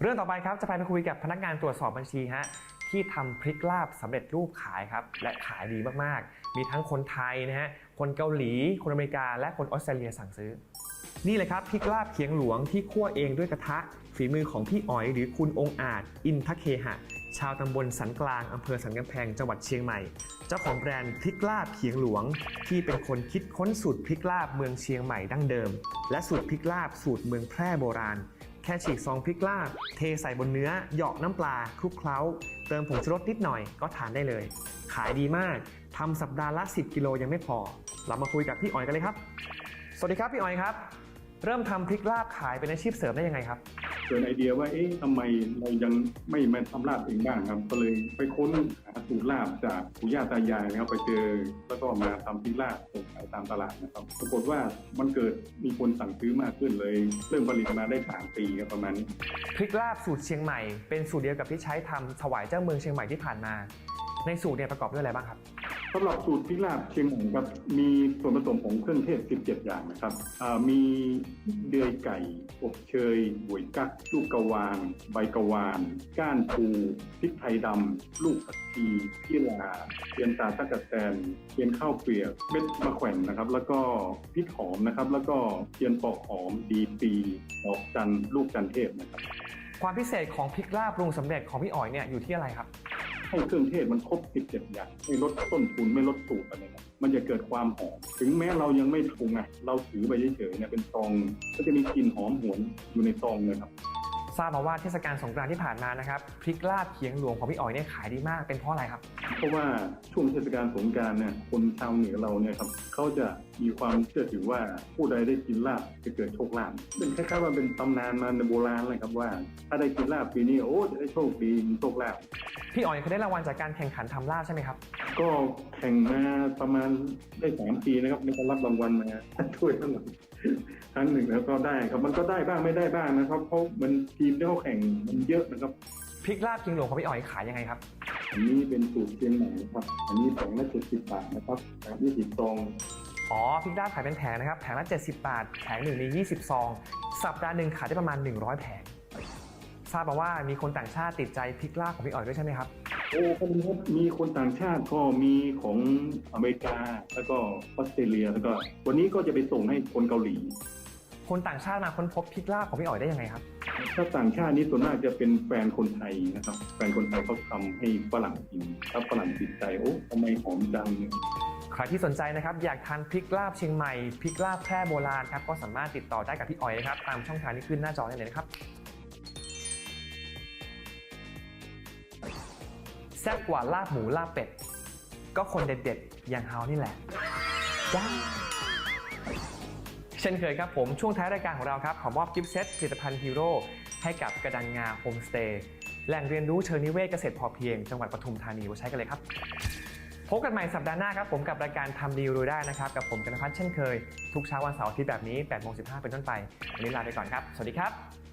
เรื่องต่อไปครับจะไปไปคุยกับพนักงานตรวจสอบบัญชีฮะที่ทำพริกลาบสำเร็จรูปขายครับและขายดีมากๆ มีทั้งคนไทยนะฮะคนเกาหลี คนอเมริกา และคนออสเตรเลียสั่งซื้อ นี่เลยครับพริกลาบเคียงหลวงที่คั่วเองด้วยกระทะ ฝีมือของพี่อ๋อยหรือคุณองค์อาจ อินทเคหะ ชาวตำบลสันกลางอำเภอสันกำแพงจังหวัดเชียงใหม่ เจ้าของแบรนด์พริกลาบเขียงหลวง ที่เป็นคนคิดค้นสูตรพริกลาบเมืองเชียงใหม่ดั้งเดิม และสูตรพริกลาบสูตรเมืองแพร่โบราณ แค่ฉีกซองพริกลาบ เทใส่บนเนื้อเหยาะน้ำปลาคลุกเคล้า เติมผงชูรสนิดหน่อยก็ทานได้เลย ขายดีมากทำสัปดาห์ละ 10 กิโลยังไม่พอ เรามาคุยกับพี่อ๋อยกันเลยครับ สวัสดีครับพี่อ๋อยครับ เริ่มทำพริกลาบขายเป็นอาชีพเสริมได้ยังไงครับ เกิดไอเดียว่า เอ๊ะทำไมเรายังไม่มาทำลาบเองบ้างครับ ก็เลยไปค้นหาสูตรลาบจากปู่ย่าตายายนะครับไปเจอแล้วก็มาทำพิลาบส่งขายตามตลาดนะครับ ปรากฏว่ามันเกิดมีคนสั่งซื้อมากขึ้นเลย เริ่มผลิตมาได้สามปีครับประมาณนี้พริกลาบสูตรเชียงใหม่เป็นสูตรเดียวกับที่ใช้ทำถวายเจ้าเมืองเชียงใหม่ที่ผ่านมา ในสูตรเนี่ยประกอบด้วยอะไรบ้างครับ สำหรับสูตรพริกลาบเชียงใหม่ครับมีส่วนผสมของเครื่องเทศ 17 อย่างนะครับมีเดือยไก่อบเชยหวยกักลูกกระวาน ใบกระวาน ก้านปูพริกไทยดำ ลูกผักชียี่ลาเทียนตาตะกะแตนเทียนข้าวเปลือกเม็ดมะแขวนนะครับ แล้วก็พริกหอมนะครับ แล้วก็เทียนปอกหอมดีปีดอกจันลูกจันเทพนะครับความพิเศษของพริกลาบปรุงสำเร็จของพี่อ๋อยเนี่ยอยู่ที่อะไรครับ ให้เครื่องเทศมันครบ 17 อย่างไม่ลดต้นทุนไม่ลดสูตรอะไรครับมันจะเกิดความหอม ถึงแม้เรายังไม่ปรุงอะเราถือไปเฉยๆเนี่ยเป็นซองก็จะมีกลิ่นหอมหวนอยู่ในซองเลยครับทราบมาว่าเทศกาลสงกรานต์ที่ผ่านมานะครับพริกลาบเคียงหลวงของพี่อ๋อยเนี่ยขายดีมากเป็นเพราะอะไรครับ เพราะว่าช่วงเทศกาลสงกรารเนี่ยคนชาวเหนือเราเนี่ยครับเขาจะมีความเชื่อถือว่าผู้ใดได้กินลาบจะเกิดโชคลาภเป็นคล้ายๆว่าเป็นตำนานมาในโบราณเลยครับว่า ถ้าได้กินลาบปีนี้โอ้จะได้โชคดีมีโชคลาภ พี่อ๋อยเคยได้รางวัลจากการแข่งขันทำลาบใช่ไหมครับ ก็แข่งมาประมาณได้สามปีนะครับในการรับรางวัลมาถ้วยทั้งหมดครั้งหนึ่งแล้วก็ได้ครับมันก็ได้บ้างไม่ได้บ้างนะครับเพราะมันทีมที่เขาแข่งมันเยอะนะครับพริกลาบเคียงหลวงของพี่อ๋อยขายยังไงครับ อันนี้เป็นสูตรเชียงใหม่นะครับ อันนี้แผงละเจ็ดสิบบาทนะครับแผงยี่สิบซองอ๋อพริกลาบขายเป็นแผงนะครับแผงละ 70 บาท แผงหนึ่งมี20 ซอง สัปดาห์หนึ่งขายได้ประมาณ 100 แผง ทราบมาว่ามีคนต่างชาติติดใจพริกลาบของพี่อ๋อยด้วยใช่ไหมครับ โอ้ก็มีครับมีคนต่างชาติก็มีของอเมริกา แล้วก็ออสเตรเลียแล้วก็ วันนี้ก็จะไปส่งให้คนเกาหลี คนต่างชาติมาค้นพบพริกลาบของพี่อ๋อยได้ยังไงครับ ถ้าต่างชาตินี่ส่วนมากจะเป็นแฟนคนไทยนะครับ แฟนคนไทยเขาทำให้ฝรั่งกินถ้าฝรั่งติดใจโอ้ทำไมหอมจัง ใครที่สนใจนะครับอยากทานพริกลาบเชียงใหม่พริกลาบแพร่โบราณครับก็สามารถติดต่อได้กับพี่อ๋อยนะครับตามช่องทางที่ขึ้นหน้าจอได้เลยนะครับ ซ่บกว่าลาบหมูลาบเป็ด ก็คนเด็ดๆ อย่างเฮานี่แหละจ้าเช่นเคยครับผมช่วงท้ายรายการของเราครับ ขอมอบกิฟต์เซตผลิตภัณฑ์ฮีโร่ให้กับกระดังงาโฮมสเตย์แหล่งเรียนรู้เชิงนิเวศเกษตรพอเพียง จังหวัดปทุมธานีมาใช้กันเลยครับ พบกันใหม่สัปดาห์หน้าครับ ผมกับรายการทำดีรวยได้นะครับ กับผมกันพัฒน์เช่นเคย ทุกเช้าวันเสาร์อาทิตย์แบบนี้8โมง15 เป็นต้นไป วันนี้ลาไปก่อนครับ สวัสดีครับ